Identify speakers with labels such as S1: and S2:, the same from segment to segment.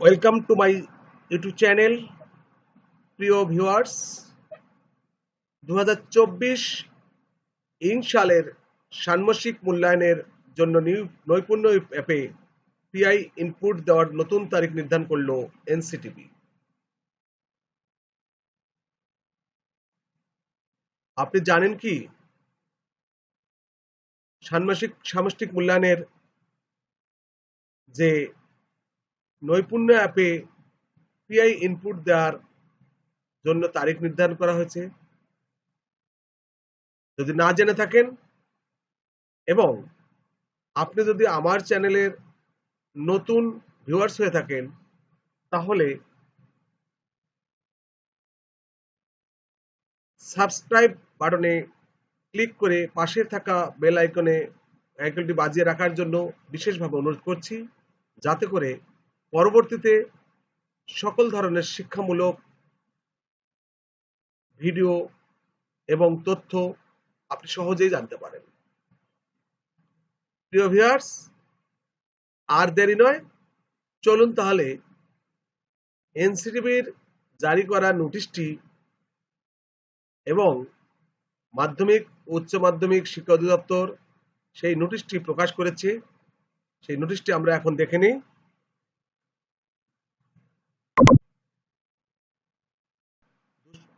S1: Welcome to my YouTube channel প্রিয় viewers দু ইং সালের ষান্মাসিক মূল্যায়নের জন্য নৈপুণ্য অ্যাপে পিআই ইনপুট দেওয়ার নতুন তারিখ নির্ধারণ করল এনসিটিভি আপনি জানেন কি? ষান্মাসিক সামষ্টিক মূল্যায়নের যে নৈপুণ্য অ্যাপে পিআই ইনপুট দেওয়ার জন্য তারিখ নির্ধারণ করা হয়েছে। যদি না জেনে থাকেন এবং আপনি যদি আমার চ্যানেলের নতুন ভিউয়ার্স হয়ে থাকেন, তাহলে সাবস্ক্রাইব বাটনে ক্লিক করে পাশে থাকা বেল আইকনে আইকনটি বাজিয়ে রাখার জন্য বিশেষভাবে অনুরোধ করছি, যাতে করে পরবর্তীতে সকল ধরনের শিক্ষামূলক ভিডিও এবং তথ্য আপনি সহজেই জানতে পারেন। প্রিয় আর দেরি নয়, চলুন তাহলে এনসিটিভির জারি করা নোটিশটি এবং মাধ্যমিক, উচ্চ মাধ্যমিক শিক্ষা অধিদপ্তর সেই নোটিশটি প্রকাশ করেছে। সেই নোটিশটি আমরা এখন দেখে নিই।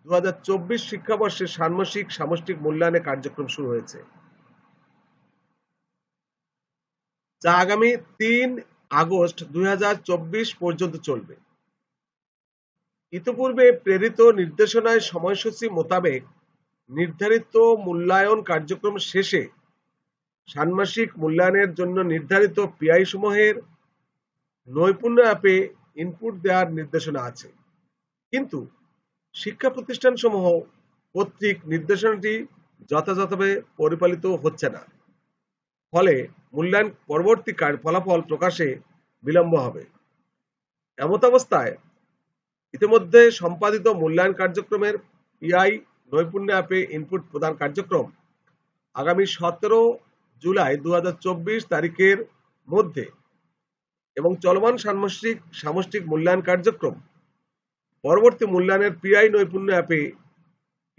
S1: দু হাজার চব্বিশ শিক্ষাবর্ষে ষান্মাসিক সামষ্টিক মূল্যায়নের কার্যক্রম শুরু হয়েছে। যা আগামী তিন আগস্ট দুই পর্যন্ত চলবে। ইতিপূর্বে প্রেরিত নির্দেশনায় সময়সূচি মোতাবেক নির্ধারিত মূল্যায়ন কার্যক্রম শেষে ষান্মাসিক মূল্যায়নের জন্য নির্ধারিত পিআই সমূহের নৈপুণ্য অ্যাপে ইনপুট দেওয়ার নির্দেশনা আছে। কিন্তু শিক্ষা প্রতিষ্ঠান সমূহ কর্তৃক নির্দেশনাটি যথাযথভাবে পরিপালিত হচ্ছে না। ফলে মূল্যায়ন পরবর্তীকার ফলাফল প্রকাশে বিলম্ব হবে। এমত অবস্থায় ইতিমধ্যে সম্পাদিত মূল্যায়ন কার্যক্রমের পিআই নৈপুণ্য অ্যাপে ইনপুট প্রদান কার্যক্রম আগামী সতেরো জুলাই দু হাজার চব্বিশ তারিখের মধ্যে এবং চলমান ষান্মাসিক সামষ্টিক মূল্যায়ন কার্যক্রম পরবর্তী মূল্যায়নের পিআই নৈপুণ্য অ্যাপে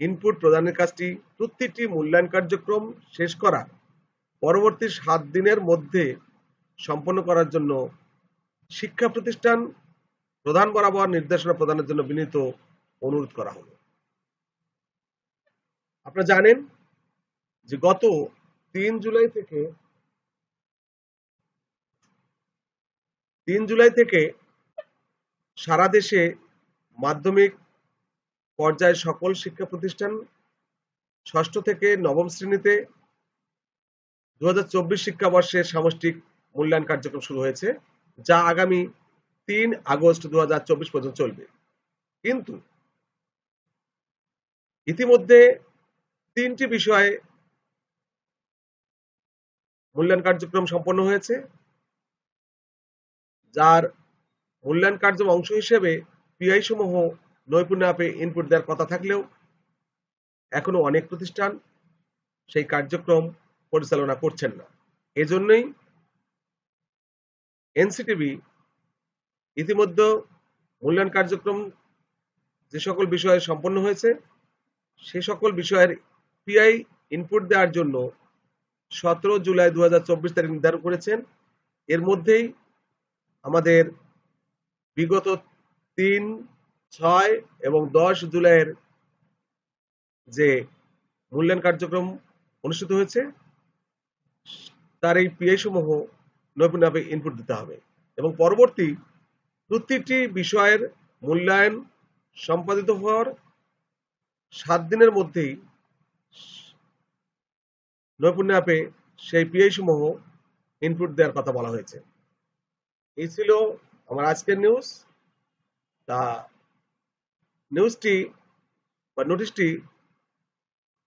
S1: ইনপুট প্রদানের কাজটি প্রতিটি মূল্যায়ন কার্যক্রম শেষ করা পরবর্তী সাত দিনের মধ্যে সম্পন্ন করার জন্য শিক্ষা প্রতিষ্ঠান প্রধান বরাবর নির্দেশনা প্রদানের জন্য বিনীত অনুরোধ করা হলো। আপনারা জানেন যে গত তিন জুলাই থেকে তিন জুলাই থেকে সারা দেশে মাধ্যমিক পর্যায়ে সকল শিক্ষা প্রতিষ্ঠান ষষ্ঠ থেকে নবম শ্রেণীতে দু হাজার চব্বিশ শিক্ষাবর্ষে সামষ্টিক মূল্যায়ন কার্যক্রম শুরু হয়েছে, যা আগামী তিন আগস্ট দু হাজার চব্বিশ পর্যন্ত চলবে। কিন্তু ইতিমধ্যে তিনটি বিষয়ে মূল্যায়ন কার্যক্রম সম্পন্ন হয়েছে, যার মূল্যায়ন কার্যক্রম অংশ হিসেবে পিআই সমূহ নৈপুণ্য অ্যাপে ইনপুট দেওয়ার কথা থাকলেও এখনও অনেক প্রতিষ্ঠান সেই কার্যক্রম পরিচালনা করছেন না। এজন্যই এনসিটিভি ইতিমধ্যে মূল্যায়ন কার্যক্রম যে সকল বিষয়ে সম্পন্ন হয়েছে, সে সকল বিষয়ের পিআই ইনপুট দেওয়ার জন্য সতেরো জুলাই দু হাজার চব্বিশ তারিখ নির্ধারণ করেছেন। এর মধ্যেই আমাদের বিগত তিন, ছয় এবং দশ জুলাইয়ের যে মূল্যায়ন কার্যক্রম অনুষ্ঠিত হয়েছে, তার এই পিআই সমূহ নৈপুণ্য অ্যাপে ইনপুট দিতে হবে এবং পরবর্তী প্রতিটি বিষয়ের মূল্যায়ন সম্পাদিত হওয়ার সাত দিনের মধ্যেই নৈপুণ্য অ্যাপে সেই পিআই সমূহ ইনপুট দেওয়ার কথা বলা হয়েছে। এই ছিল আমার আজকের নিউজ তা নিউজটি বা নোটিশটি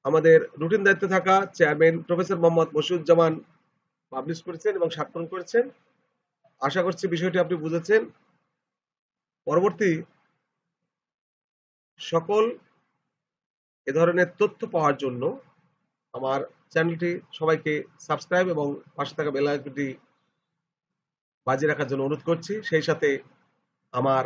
S1: আমাদের রুটিন দায়িত্বে থাকা chairman professor Mohammad Moshiuzzaman publish করেছেন এবং স্বাক্ষরণ করেছেন। আশা করছি বিষয়টি আপনি বুঝেছেন। পরবর্তী সকল এ ধরনের তথ্য পাওয়ার জন্য আমার চ্যানেলটি সবাইকে সাবস্ক্রাইব এবং পাশে থাকা বেল আইকনটি বাজিয়ে রাখার জন্য অনুরোধ করছি। সেই সাথে আমার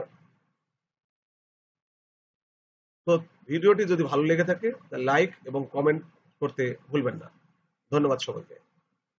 S1: তো ভিডিওটি যদি ভালো লেগে থাকে লাইক এবং কমেন্ট করতে ভুলবেন না। ধন্যবাদ সবাইকে।